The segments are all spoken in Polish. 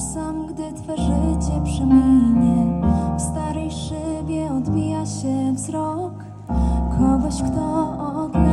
Będziesz sam, gdy twe życie przeminie W starej szybie odbija się wzrok. Kogoś, kto od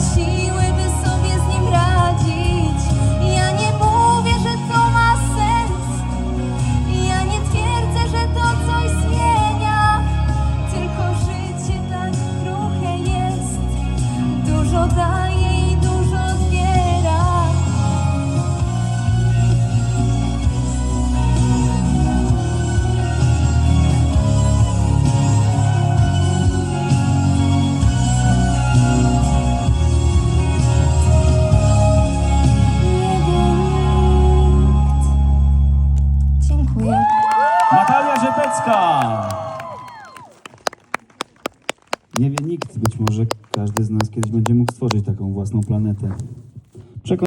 心。Nie wie nikt, być może każdy z nas kiedyś będzie mógł stworzyć taką własną planetę.